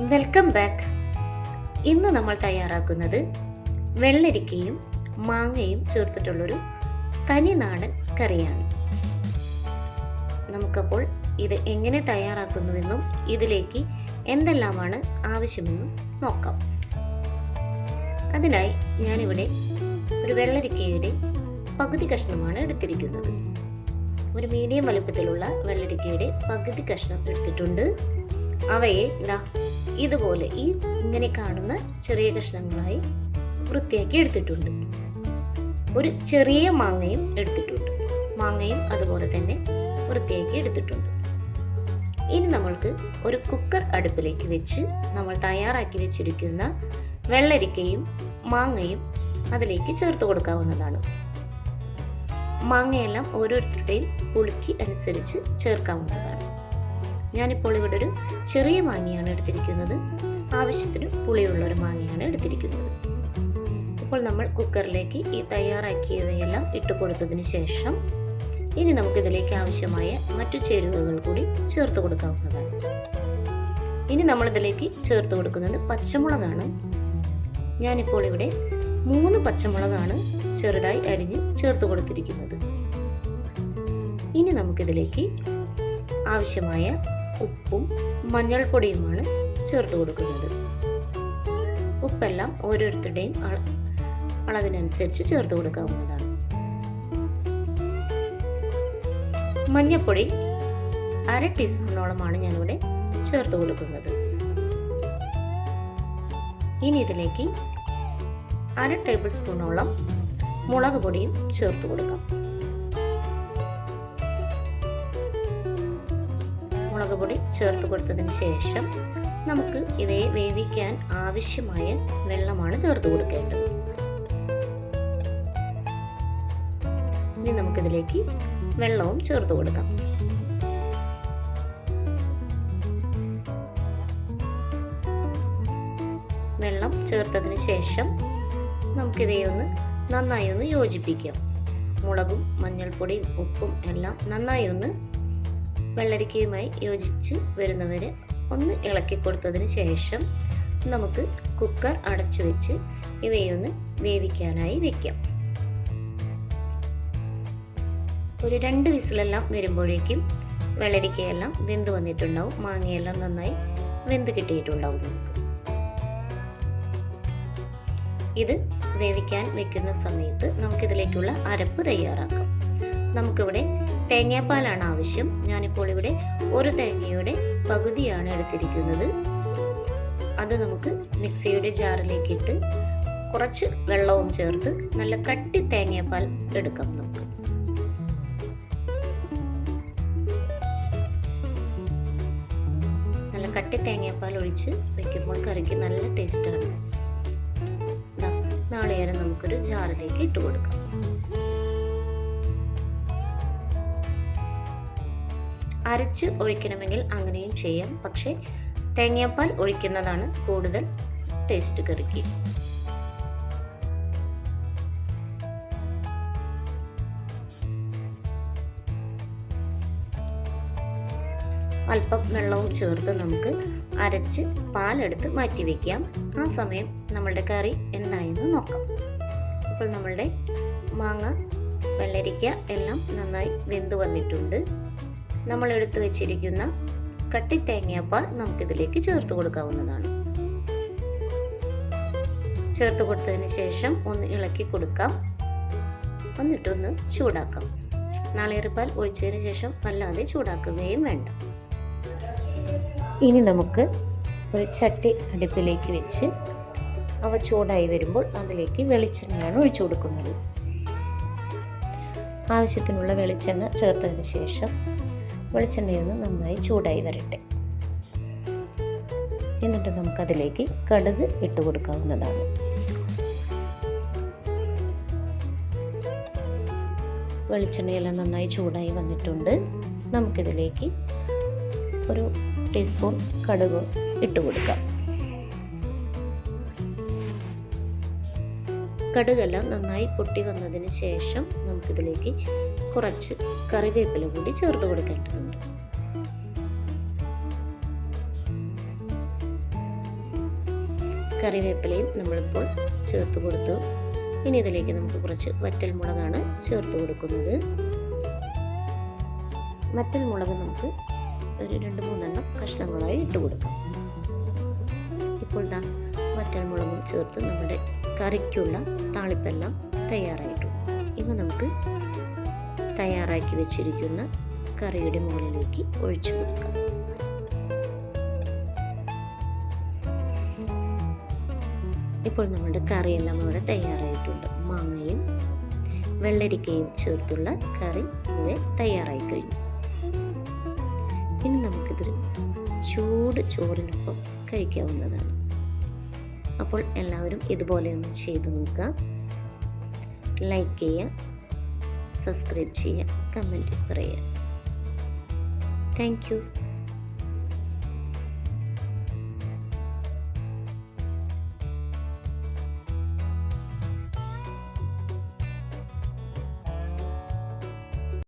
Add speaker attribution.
Speaker 1: Welcome back ഇന്ന് നമ്മൾ തയ്യാറാക്കുന്നത് വെള്ളരിക്കയും മാങ്ങയും ചേർത്തിട്ടുള്ളൊരു തനി നാടൻ കറിയാണ്. നമുക്കപ്പോൾ ഇത് എങ്ങനെ തയ്യാറാക്കുന്നുവെന്നും ഇതിലേക്ക് എന്തെല്ലാമാണ് ആവശ്യമെന്നും നോക്കാം. അതിനായി ഞാനിവിടെ ഒരു വെള്ളരിക്കയുടെ പകുതി കഷ്ണമാണ് എടുത്തിരിക്കുന്നത്. ഒരു മീഡിയം വലുപ്പത്തിലുള്ള വെള്ളരിക്കയുടെ പകുതി കഷ്ണം എടുത്തിട്ടുണ്ട്. അവയെ ഇതാ ഇതുപോലെ ഈ ഇങ്ങനെ കാണുന്ന ചെറിയ കഷ്ണങ്ങളായി വൃത്തിയാക്കി എടുത്തിട്ടുണ്ട്. ഒരു ചെറിയ മാങ്ങയും എടുത്തിട്ടുണ്ട്. മാങ്ങയും അതുപോലെ തന്നെ വൃത്തിയാക്കി എടുത്തിട്ടുണ്ട്. ഇനി നമ്മൾക്ക് ഒരു കുക്കർ അടുപ്പിലേക്ക് വെച്ച് നമ്മൾ തയ്യാറാക്കി വെച്ചിരിക്കുന്ന വെള്ളരിക്കയും മാങ്ങയും അതിലേക്ക് ചേർത്ത് കൊടുക്കാവുന്നതാണ്. മാങ്ങയെല്ലാം ഓരോരുത്തരുടെയും പുളിക്ക് അനുസരിച്ച് ചേർക്കാവുന്നതാണ്. ഞാനിപ്പോൾ ഇവിടെ ഒരു ചെറിയ മാങ്ങയാണ് എടുത്തിരിക്കുന്നത്. ആവശ്യത്തിന് പുളിയുള്ള ഒരു മാങ്ങയാണ് എടുത്തിരിക്കുന്നത്. ഇപ്പോൾ നമ്മൾ കുക്കറിലേക്ക് ഈ തയ്യാറാക്കിയവയെല്ലാം ഇട്ട് കൊടുത്തതിന് ശേഷം ഇനി നമുക്കിതിലേക്ക് ആവശ്യമായ മറ്റു ചേരുവകൾ കൂടി ചേർത്ത് കൊടുക്കാവുന്നതാണ്. ഇനി നമ്മളിതിലേക്ക് ചേർത്ത് കൊടുക്കുന്നത് പച്ചമുളകാണ്. ഞാനിപ്പോൾ ഇവിടെ മൂന്ന് പച്ചമുളകാണ് ചെറുതായി അരിഞ്ഞ് ചേർത്ത് കൊടുത്തിരിക്കുന്നത്. ഇനി നമുക്കിതിലേക്ക് ആവശ്യമായ ഉപ്പും മഞ്ഞൾപ്പൊടിയുമാണ് ചേർത്ത് കൊടുക്കുന്നത്. ഉപ്പെല്ലാം ഓരോരുത്തരുടെയും അള- അളവിനനുസരിച്ച് ചേർത്ത് കൊടുക്കാവുന്നതാണ്. മഞ്ഞൾപ്പൊടി അര ടീസ്പൂണോളമാണ് ഞാനിവിടെ ചേർത്ത് കൊടുക്കുന്നത്. ഇനി ഇതിലേക്ക് അര ടേബിൾ സ്പൂണോളം മുളക് പൊടിയും ചേർത്ത് കൊടുക്കാം. മുളക് പൊടി ചേർത്ത് കൊടുത്തതിന് ശേഷം നമുക്ക് ഇവയെ വേവിക്കാൻ ആവശ്യമായ വെള്ളമാണ് ചേർത്ത് കൊടുക്കേണ്ടത്. ഇനി നമുക്കിതിലേക്ക് വെള്ളവും ചേർത്ത് കൊടുക്കാം. വെള്ളം ചേർത്തതിന് ശേഷം നമുക്കിവയെ ഒന്ന് നന്നായി ഒന്ന് യോജിപ്പിക്കാം. മുളകും മഞ്ഞൾപ്പൊടിയും ഉപ്പും എല്ലാം നന്നായി ഒന്ന് വെള്ളരിക്കയുമായി യോജിച്ച് വരുന്നവരെ ഒന്ന് ഇളക്കി കൊടുത്തതിന് ശേഷം നമുക്ക് കുക്കർ അടച്ചു വെച്ച് ഇവയൊന്ന് വേവിക്കാനായി വെക്കാം. ഒരു രണ്ട് വിസിലെല്ലാം വരുമ്പോഴേക്കും വെള്ളരിക്കയെല്ലാം വെന്ത് വന്നിട്ടുണ്ടാവും. മാങ്ങയെല്ലാം നന്നായി വെന്ത് കിട്ടിയിട്ടുണ്ടാവും നമുക്ക്. ഇത് വേവിക്കാൻ വെക്കുന്ന സമയത്ത് നമുക്കിതിലേക്കുള്ള അരപ്പ് തയ്യാറാക്കാം. നമുക്കിവിടെ തേങ്ങാപ്പാലാണ് ആവശ്യം. ഞാനിപ്പോൾ ഇവിടെ ഒരു തേങ്ങയുടെ പകുതിയാണ് എടുത്തിരിക്കുന്നത്. അത് നമുക്ക് മിക്സിയുടെ ജാറിലേക്കിട്ട് കുറച്ച് വെള്ളവും ചേർത്ത് നല്ല കട്ടി തേങ്ങാപ്പാൽ എടുക്കാം നമുക്ക്. നല്ല കട്ടി തേങ്ങാപ്പാൽ ഒഴിച്ച് വെക്കുമ്പോൾ കറിക്ക് നല്ല ടേസ്റ്റാണ്. നാളികേരം നമുക്കൊരു ജാറിലേക്ക് ഇട്ട് കൊടുക്കാം. അരച്ച് ഒഴിക്കണമെങ്കിൽ അങ്ങനെയും ചെയ്യാം. പക്ഷേ തേങ്ങാപ്പാൽ ഒഴിക്കുന്നതാണ് കൂടുതൽ ടേസ്റ്റ് കറിക്ക്. അല്പം വെള്ളവും ചേർത്ത് നമുക്ക് അരച്ച് പാലെടുത്ത് മാറ്റി വയ്ക്കാം ആ സമയം നമ്മളുടെ കറി എന്തായെന്ന് നോക്കാം. അപ്പോൾ നമ്മളുടെ മാങ്ങ വെള്ളരിക്ക എല്ലാം നന്നായി വെന്ത് വന്നിട്ടുണ്ട്. നമ്മൾ എടുത്തു വെച്ചിരിക്കുന്ന കട്ടി തേങ്ങാപ്പാൽ നമുക്കിതിലേക്ക് ചേർത്ത് കൊടുക്കാവുന്നതാണ്. ചേർത്ത് കൊടുത്തതിന് ശേഷം ഒന്ന് ഇളക്കി കൊടുക്കാം. എന്നിട്ടൊന്ന് ചൂടാക്കാം. നാളികേറിപ്പാൽ ഒഴിച്ചതിന് ശേഷം വല്ലാതെ ചൂടാക്കുകയും വേണ്ട. ഇനി നമുക്ക് ഒരു ചട്ടി അടുപ്പിലേക്ക് വെച്ച് അവ ചൂടായി വരുമ്പോൾ അതിലേക്ക് വെളിച്ചെണ്ണയാണ് ഒഴിച്ചു കൊടുക്കുന്നത്. ആവശ്യത്തിനുള്ള വെളിച്ചെണ്ണ ചേർത്തതിന് ശേഷം വെളിച്ചെണ്ണയൊന്ന് നന്നായി ചൂടായി വരട്ടെ. എന്നിട്ട് നമുക്കതിലേക്ക് കടുക് ഇട്ട് കൊടുക്കാവുന്നതാണ്. വെളിച്ചെണ്ണയെല്ലാം നന്നായി ചൂടായി വന്നിട്ടുണ്ട്. നമുക്കിതിലേക്ക് ഒരു ടീസ്പൂൺ കടുക് ഇട്ട് കൊടുക്കാം. കടുകെല്ലാം നന്നായി പൊട്ടി വന്നതിന് ശേഷം നമുക്കിതിലേക്ക് കുറച്ച് കറിവേപ്പില കൂടി ചേർത്ത് കൊടുക്കേണ്ടതുണ്ട്. കറിവേപ്പിലയും നമ്മളിപ്പോൾ ചേർത്ത് കൊടുത്തു. ഇനി ഇതിലേക്ക് നമുക്ക് കുറച്ച് വറ്റൽ മുളകാണ് ചേർത്ത് കൊടുക്കുന്നത്. വറ്റൽ മുളക് നമുക്ക് ഒരു രണ്ട് മൂന്നെണ്ണം കഷ്ണങ്ങളായി ഇട്ട് കൊടുക്കാം. ഇപ്പോൾ ദാ വറ്റൽ മുളകും ചേർത്ത് നമ്മുടെ കറിക്കുള്ള താളിപ്പെല്ലാം തയ്യാറായിട്ടു ഇവ നമുക്ക് തയ്യാറാക്കി വെച്ചിരിക്കുന്ന കറിയുടെ മുകളിലേക്ക് ഒഴിച്ചു കൊടുക്കാം. ഇപ്പോൾ നമ്മുടെ കറിയെല്ലാം ഇവിടെ തയ്യാറായിട്ടുണ്ട്. മാങ്ങയും വെള്ളരിക്കയും ചേർത്തുള്ള കറി ഇവിടെ തയ്യാറായി കഴിഞ്ഞു. ഇനി നമുക്കിതൊരു ചൂട് ചോറിനൊപ്പം കഴിക്കാവുന്നതാണ്. അപ്പോൾ എല്ലാവരും ഇതുപോലെ ഒന്ന് ചെയ്തു നോക്കുക. ലൈക്ക് ചെയ്യുക. സബ്സ്ക്രൈബ് ചെയ്യുക. കമന്റ് പറയുക. താങ്ക്